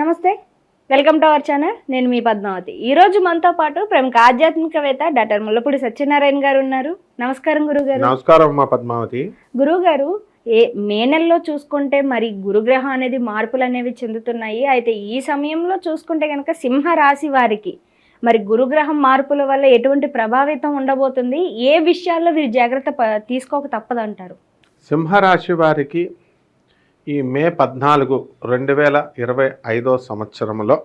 నమస్తే. Welcome to our channel. నేను మీ పద్మావతి. ఈ రోజు మనతో పాటు ప్రముఖ ఆధ్యాత్మికవేత్త డాక్టర్ ముల్లపూడి సత్యనారాయణ గారు ఉన్నారు. నమస్కారం గురుగారు. నమస్కారం అమ్మా పద్మావతి. గురుగారు ఏ మే నెలలో చూసుకుంటే మరి గురుగ్రహం అనేది మార్పులు అనేవి చెందుతున్నాయి. అయితే ఈ సమయంలో చూసుకుంటే కనుక సింహ రాశి వారికి మరి గురుగ్రహం మార్పుల వల్ల ఎటువంటి ప్రభావితం ఉండబోతుంది? ఏ విషయాల్లో వీరు జాగ్రత్త తీసుకోక తప్పదంటారు? సింహరాశి వారికి ఈ మే పద్నాలుగు రెండు వేల ఇరవై ఐదో సంవత్సరంలో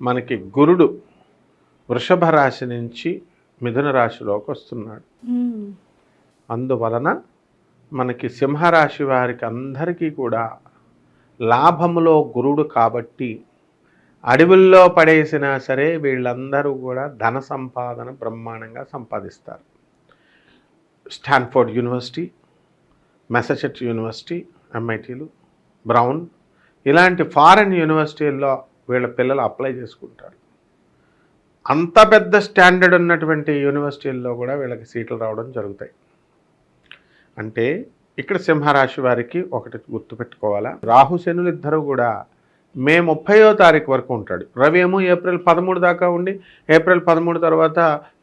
మనకి గురుడు వృషభ రాశి నుంచి మిథున రాశిలోకి వస్తున్నాడు. అందువలన మనకి సింహరాశి వారికి అందరికీ కూడా లాభములో గురుడు కాబట్టి అడవుల్లో పడేసినా సరే వీళ్ళందరూ కూడా ధన సంపాదన బ్రహ్మాండంగా సంపాదిస్తారు. స్టాన్ఫోర్డ్ యూనివర్సిటీ మెసచెట్స్ యూనివర్సిటీ ఎంఐటీలు బ్రౌన్ ఇలాంటి ఫారెన్ యూనివర్సిటీల్లో వీళ్ళ పిల్లలు అప్లై చేసుకుంటారు. అంత పెద్ద స్టాండర్డ్ ఉన్నటువంటి యూనివర్సిటీల్లో కూడా వీళ్ళకి సీట్లు రావడం జరుగుతాయి. అంటే ఇక్కడ సింహరాశి వారికి ఒకటి గుర్తుపెట్టుకోవాలా రాహు శనులు ఇద్దరు కూడా మే ముప్పయో తారీఖు వరకు ఉంటాడు. రవి ఏమో ఏప్రిల్ పదమూడు దాకా ఉండి ఏప్రిల్ పదమూడు తర్వాత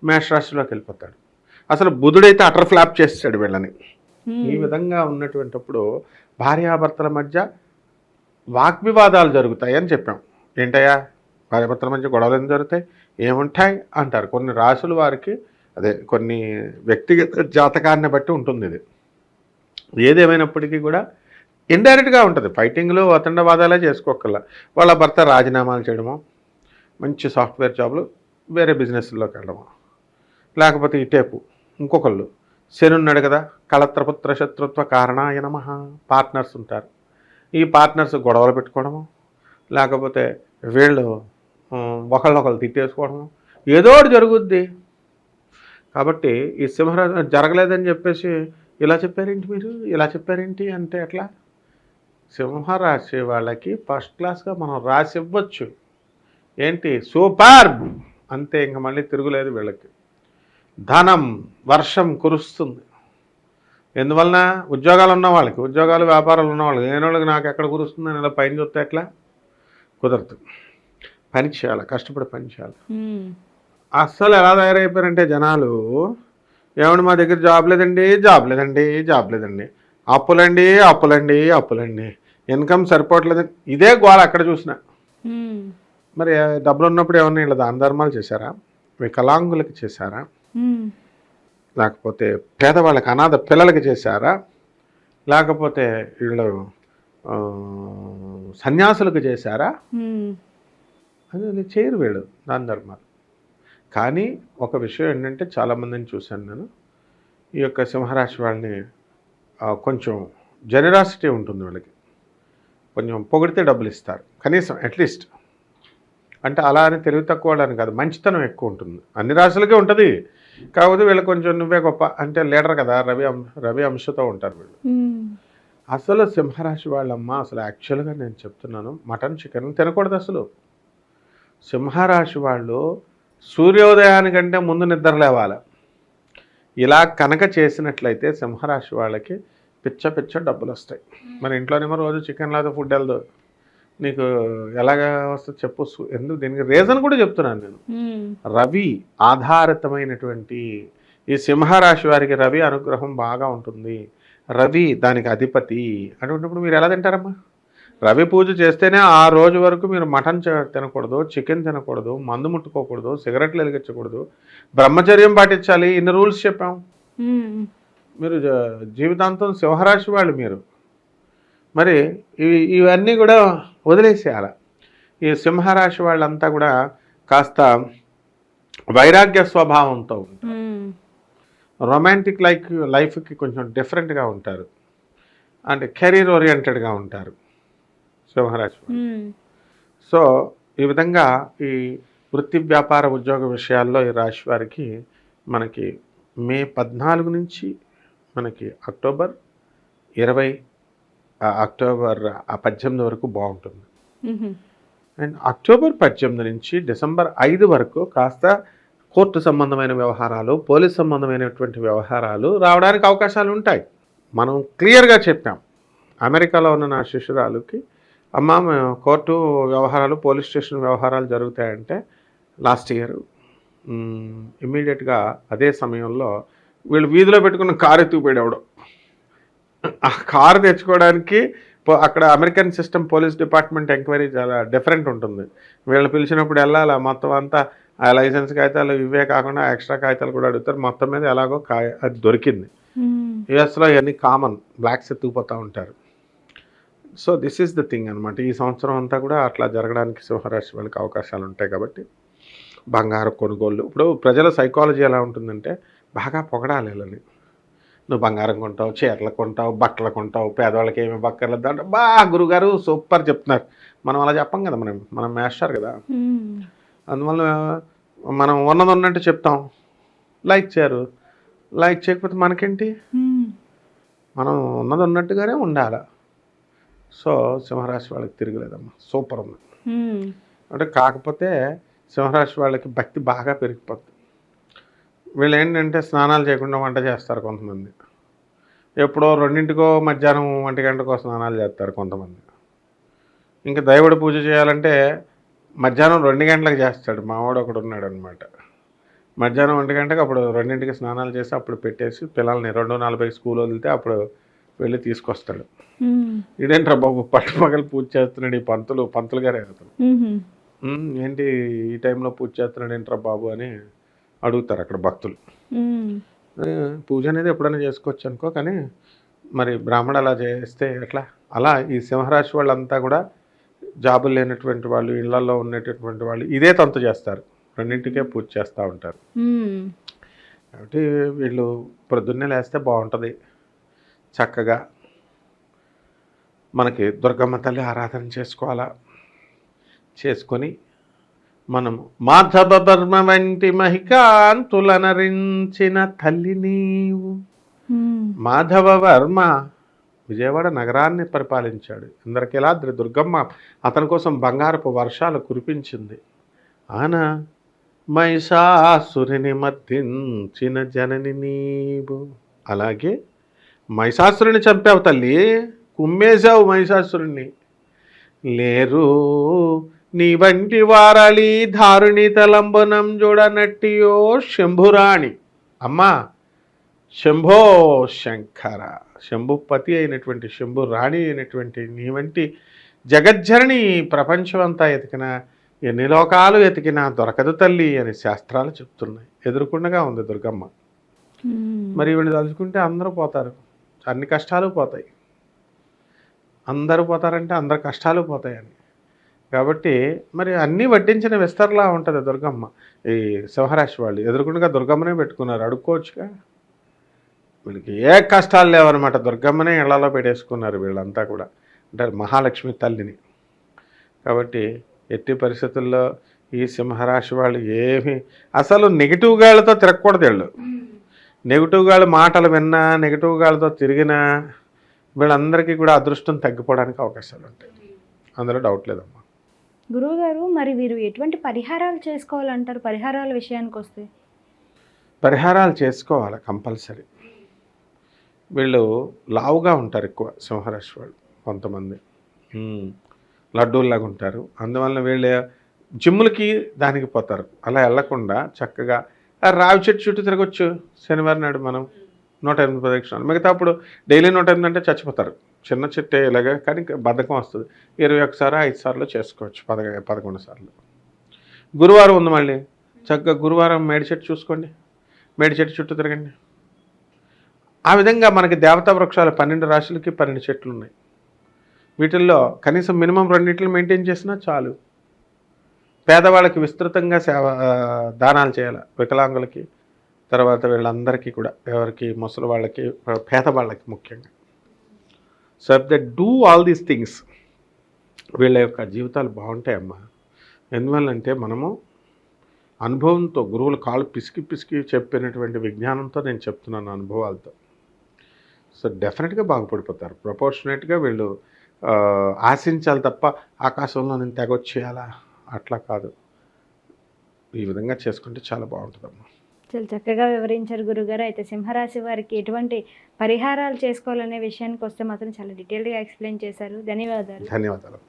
మేష రాశిలోకి వెళ్ళిపోతాడు. అసలు బుధుడైతే అటర్ ఫ్లాప్ చేస్తాడు వీళ్ళని. ఈ విధంగా ఉన్నటువంటిప్పుడు భార్యాభర్తల మధ్య వాగ్వివాదాలు జరుగుతాయి అని చెప్పాం. ఏంటయ్యా? భార్యాభర్తల మధ్య గొడవలు ఏం జరుగుతాయి? ఏముంటాయి? అంటారు. కొన్ని రాసుల వారికి అదే కొన్ని వ్యక్తిగత జాతకాన్ని బట్టి ఉంటుంది ఇది. ఏదేమైనప్పటికీ కూడా ఇండైరెక్ట్గా ఉంటుంది. ఫైటింగ్లు అతండవాదాలే చేసుకోకల్లా వాళ్ళ భర్త రాజీనామాలు చేయడము మంచి సాఫ్ట్వేర్ జాబ్లు వేరే బిజినెస్లోకి వెళ్ళడము లేకపోతే ఈ టేపు ఇంకొకళ్ళు శని ఉన్నాడు కదా కళత్రపుత్ర శత్రుత్వ కారణాయ నమ. పార్ట్నర్స్ ఉంటారు. ఈ పార్ట్నర్స్ గొడవలు పెట్టుకోవడము లేకపోతే వీళ్ళు ఒకళ్ళొకళ్ళు తిట్టేసుకోవడము ఏదో ఒకటి జరుగుద్ది. కాబట్టి ఈ సింహరాజు జరగలేదని చెప్పేసి ఇలా చెప్పారేంటి మీరు? ఇలా చెప్పారేంటి అంటే ఎట్లా? సింహరాశి వాళ్ళకి ఫస్ట్ క్లాస్గా మనం రాసి ఇవ్వచ్చు ఏంటి? సూపర్! అంతే ఇంక మళ్ళీ తిరుగులేదు వీళ్ళకి. ధనం వర్షం కురుస్తుంది. ఎందువలన? ఉద్యోగాలు ఉన్న వాళ్ళకి ఉద్యోగాలు వ్యాపారాలు ఉన్న వాళ్ళకి. లేని వాళ్ళకి నాకు ఎక్కడ కురుస్తుందని ఇలా పైన చూస్తే ఎట్లా? కుదరదు. పని చేయాలి కష్టపడి పని చేయాలి. అస్సలు ఎలా తయారైపోయారంటే జనాలు ఏమండి మా దగ్గర జాబ్ లేదండి జాబ్ లేదండి జాబ్ లేదండి. అప్పులండి అప్పులండి అప్పులండి. ఇన్కమ్ సరిపోవట్లేదండి ఇదే గోల అక్కడ చూసిన. మరి డబ్బులు ఉన్నప్పుడు ఏమన్నా ఇలా దాన ధర్మాలు చేశారా? వికలాంగులకి చేశారా? లేకపోతే పేదవాళ్ళకి అనాథ పిల్లలకి చేశారా? లేకపోతే వీళ్ళు సన్యాసులకు చేశారా? అది చేయరు వీళ్ళు దాన ధర్మాలు. కానీ ఒక విషయం ఏంటంటే చాలామందిని చూశాను నేను. ఈ యొక్క సింహరాశి వాళ్ళని కొంచెం జనరాసిటీ ఉంటుంది వీళ్ళకి. కొంచెం పొగిడితే డబ్బులు ఇస్తారు. కనీసం అట్లీస్ట్ అంటే అలా అని తెలివి తక్కువ వాళ్ళని కాదు. మంచితనం ఎక్కువ ఉంటుంది. అన్ని రాశులకే ఉంటుంది. కాకపోతే వీళ్ళు కొంచెం నువ్వే గొప్ప అంటే లీడర్ కదా రవి అంశ రవి అంశతో ఉంటారు వీళ్ళు. అసలు సింహరాశి వాళ్ళమ్మ అసలు యాక్చువల్గా నేను చెప్తున్నాను మటన్ చికెన్ తినకూడదు అసలు. సింహరాశి వాళ్ళు సూర్యోదయానికంటే ముందు నిద్ర లేవాలి. ఇలా కనుక చేసినట్లయితే సింహరాశి వాళ్ళకి పిచ్చ పిచ్చ డబ్బులు వస్తాయి మన ఇంట్లోనేమో రోజు చికెన్ లేదా ఫుడ్ వెళ్దు నీకు ఎలాగ వస్తుంది చెప్పు. సు- ఎందుకు దీనికి రీజన్ కూడా చెప్తున్నాను నేను. రవి ఆధారితమైనటువంటి ఈ సింహరాశి వారికి రవి అనుగ్రహం బాగా ఉంటుంది. రవి దానికి అధిపతి అటువంటిప్పుడు మీరు ఎలా తింటారమ్మా? రవి పూజ చేస్తేనే ఆ రోజు వరకు మీరు మటన్ తినకూడదు చికెన్ తినకూడదు మందు ముట్టుకోకూడదు సిగరెట్లు వెలిగించకూడదు. బ్రహ్మచర్యం పాటించాలి. ఇన్ని రూల్స్ చెప్పాం. మీరు జీవితాంతం సింహరాశి వాళ్ళు మీరు. మరి ఇవి ఇవన్నీ కూడా వదిలేసేయాలి. ఈ సింహరాశి వాళ్ళంతా కూడా కాస్త వైరాగ్య స్వభావంతో ఉంటారు. రొమాంటిక్ లైఫ్ లైఫ్కి కొంచెం డిఫరెంట్గా ఉంటారు. అంటే కెరీర్ ఓరియంటెడ్గా ఉంటారు సింహరాశి. సో ఈ విధంగా ఈ వృత్తి వ్యాపార ఉద్యోగ విషయాల్లో ఈ రాశి వారికి మనకి మే పద్నాలుగు నుంచి మనకి అక్టోబర్ ఇరవై అక్టోబర్ పద్దెనిమిది వరకు బాగుంటుంది. అండ్ అక్టోబర్ పద్దెనిమిది నుంచి డిసెంబర్ ఐదు వరకు కాస్త కోర్టు సంబంధమైన వ్యవహారాలు పోలీస్ సంబంధమైనటువంటి వ్యవహారాలు రావడానికి అవకాశాలు ఉంటాయి. మనం క్లియర్గా చెప్పాం. అమెరికాలో ఉన్న నా శిష్యురాలుకి అమ్మ మేము కోర్టు వ్యవహారాలు పోలీస్ స్టేషన్ వ్యవహారాలు జరుగుతాయంటే లాస్ట్ ఇయర్. ఇమ్మీడియట్గా అదే సమయంలో వీళ్ళు వీధిలో పెట్టుకున్న కారు ఎత్తుకుపోయాడు ఆ కారు తెచ్చుకోవడానికి అక్కడ American system police department enquiry చాలా డిఫరెంట్ ఉంటుంది. వీళ్ళు పిలిచినప్పుడు వెళ్ళాలి? మొత్తం అంతా ఆ లైసెన్స్ కాగితాలు ఇవే కాకుండా ఎక్స్ట్రా కాగితాలు కూడా అడుగుతారు. మొత్తం మీద ఎలాగో అది దొరికింది. యుఎస్లో ఇవన్నీ కామన్. బ్లాక్స్ ఎత్తుకుపోతూ ఉంటారు. So this is the thing అనమాట ఈ సంవత్సరం అంతా కూడా అట్లా జరగడానికి సింహరాశి వాళ్ళకి అవకాశాలు ఉంటాయి కాబట్టి బంగారు కొనుగోళ్ళు. ఇప్పుడు ప్రజల సైకాలజీ ఎలా ఉంటుందంటే బాగా పొగడాలి వీళ్ళని. నువ్వు బంగారం కొంటావు చీరలు కొంటావు బట్టలు కొంటావు పేదవాళ్ళకి ఏమి బక్కర్లేదు అంటే బా గురుగారు సూపర్ చెప్తున్నారు. మనం అలా చెప్పం కదా మనం మనం మేస్టర్ కదా. అందువల్ల మనం ఉన్నది ఉన్నట్టు చెప్తాం. లైక్ చేయరు. లైక్ చేయకపోతే మనకేంటి? మనం ఉన్నది ఉన్నట్టుగానే ఉండాలి. సో సింహరాశి వాళ్ళకి తిరగలేదమ్మా. సూపర్ ఉంది. అంటే కాకపోతే సింహరాశి వాళ్ళకి భక్తి బాగా పెరిగిపోతుంది వీళ్ళు ఏంటంటే స్నానాలు చేయకుండా వంట చేస్తారు కొంతమంది. ఎప్పుడో రెండింటికో మధ్యాహ్నం ఒంటి గంటకో స్నానాలు చేస్తారు కొంతమంది. ఇంకా దైవుడి పూజ చేయాలంటే మధ్యాహ్నం రెండు గంటలకు చేస్తాడు. మావాడు ఒకడు ఉన్నాడు అనమాట మధ్యాహ్నం ఒంటి గంటకు అప్పుడు రెండింటికి స్నానాలు చేసి అప్పుడు పెట్టేసి పిల్లల్ని రెండు నలభై స్కూల్ వదిలితే అప్పుడు వెళ్ళి తీసుకొస్తాడు. ఇదేంట్రా బాబు పట్టుపగలు పూజ చేస్తున్నాడు ఈ పంతులు పంతులు గారే అతను. "ఉమ్, ఏంటి ఈ టైంలో పూజ చేస్తున్నాడు ఏంట్రా బాబు అని అడుగుతారు అక్కడ భక్తులు. "ఏ, పూజ అనేది ఎప్పుడైనా చేసుకోవచ్చు అనుకో కానీ మరి బ్రాహ్మడు అలా చేస్తే ఎట్లా? అలా ఈ సింహరాశి వాళ్ళంతా కూడా జాబులు లేనటువంటి వాళ్ళు ఇళ్ళలో ఉన్నటువంటి వాళ్ళు ఇదే తంతు చేస్తారు. రెండింటికే పూజ చేస్తూ ఉంటారు. కాబట్టి వీళ్ళు ప్రొద్దున్నే లేస్తే బాగుంటుంది. చక్కగా మనకి దుర్గమ్మ తల్లి ఆరాధన చేసుకోవాలా? చేసుకొని మనము మాధవ ధర్మ వంటి మహికాంతులనరించిన తల్లి నీవు. మాధవ వర్మ విజయవాడ నగరాన్ని పరిపాలించాడు. ఇందరికెలాద్రి దుర్గమ్మ అతని కోసం బంగారపు వర్షాలు కురిపించింది. ఆన మైసాసురిని మర్దించిన జనని నీవు. అలాగే మైసాసురుని చంపావు తల్లి కుమ్మేశావు మైసాసురుణ్ణి లేరు నీ వంటి వారళి ధారుణి తలంబనం చూడనట్టియో శంభురాణి. అమ్మా శంభో శంకర శంభుపతి అయినటువంటి శంభు రాణి అయినటువంటి నీ వంటి జగజ్జనని ప్రపంచం అంతా ఎతికిన ఎన్ని లోకాలు ఎతికినా దొరకదు తల్లి అని శాస్త్రాలు చెప్తున్నాయి. ఎదురుకుండగా ఉంది దుర్గమ్మ. మరి ఈవిని తలుచుకుంటే అందరూ పోతారు. అన్ని కష్టాలు పోతాయి. అందరూ పోతారంటే అందరి కష్టాలు పోతాయని. కాబట్టి మరి అన్నీ వడ్డించిన విస్తరలా ఉంటుంది దుర్గమ్మ. ఈ సింహరాశి వాళ్ళు ఎదురుకుండా దుర్గమ్మనే పెట్టుకున్నారు. అడుక్కోవచ్చుగా? వీళ్ళకి ఏ కష్టాలు లేవన్నమాట. దుర్గమ్మనే ఇళ్ళలో పెట్టేసుకున్నారు వీళ్ళంతా కూడా. అంటే మహాలక్ష్మి తల్లిని. కాబట్టి ఎట్టి పరిస్థితుల్లో ఈ సింహరాశి వాళ్ళు ఏమి అసలు నెగిటివ్ గాళ్ళతో తిరగకూడదు వీళ్ళు. నెగిటివ్ గాళ్ళు మాటలు విన్నా నెగిటివ్ గాళ్ళతో తిరిగినా వీళ్ళందరికీ కూడా అదృష్టం తగ్గిపోవడానికి అవకాశాలు ఉంటాయి. అందులో డౌట్ లేదమ్మా. గురువు గారు మరి వీరు ఎటువంటి పరిహారాలు చేసుకోవాలంటారు? పరిహారాల విషయానికి వస్తే పరిహారాలు చేసుకోవాలి కంపల్సరీ. వీళ్ళు లావుగా ఉంటారు ఎక్కువ సింహరాశి వాళ్ళు కొంతమంది. లడ్డూల్లాగా ఉంటారు. అందువల్ల వీళ్ళు జిమ్ములకి దానికి పోతారు. అలా వెళ్ళకుండా చక్కగా రావి చెట్టు చుట్టూ తిరగచ్చు. శనివారం నాడు మనం నూట ఎనిమిది ప్రదక్షిణాలు మిగతా అప్పుడు డైలీ నూట ఎనిమిది అంటే చచ్చిపోతారు. చిన్న చెట్టే ఇలాగే కానీ బద్ధకం వస్తుంది. ఇరవై ఒకసారి ఐదు సార్లు చేసుకోవచ్చు పద పదకొండు సార్లు. గురువారం ఉంది మళ్ళీ. చక్కగా గురువారం మేడి చెట్టు చూసుకోండి. మేడి చెట్టు చుట్టూ తిరగండి. ఆ విధంగా మనకి దేవతా వృక్షాలు పన్నెండు రాశులకి పన్నెండు చెట్లు ఉన్నాయి వీటిల్లో కనీసం మినిమం రెండింటిని మెయింటైన్ చేసినా చాలు. పేదవాళ్ళకి విస్తృతంగా సేవ దానాలు చేయాలి వికలాంగులకి తర్వాత వీళ్ళందరికీ కూడా ఎవరికి ముసలి వాళ్ళకి పేదవాళ్ళకి ముఖ్యంగా. So the do all these things వీళ్ళ యొక్క జీవితాలు బాగుంటాయమ్మా ఎందువల్లంటే మనము అనుభవంతో గురువులు కాళ్ళు పిసికి పిసికి చెప్పినటువంటి విజ్ఞానంతో నేను చెప్తున్నాను అనుభవాలతో. సో డెఫినెట్గా బాగుపడిపోతారు. ప్రపోర్షనేట్గా వీళ్ళు ఆశించాలి తప్ప ఆకాశంలో నేను తెగొచ్చేయాలా అట్లా కాదు. ఈ విధంగా చేసుకుంటే చాలా బాగుంటుందమ్మా. చాలా చక్కగా వివరించారు గురుగారు. అయితే సింహరాశి వారికి ఎటువంటి పరిహారాలు చేసుకోవాలనే విషయానికి వస్తే మాత్రం చాలా డీటెయిల్గా ఎక్స్ప్లెయిన్ చేశారు. ధన్యవాదాలు. ధన్యవాదాలు.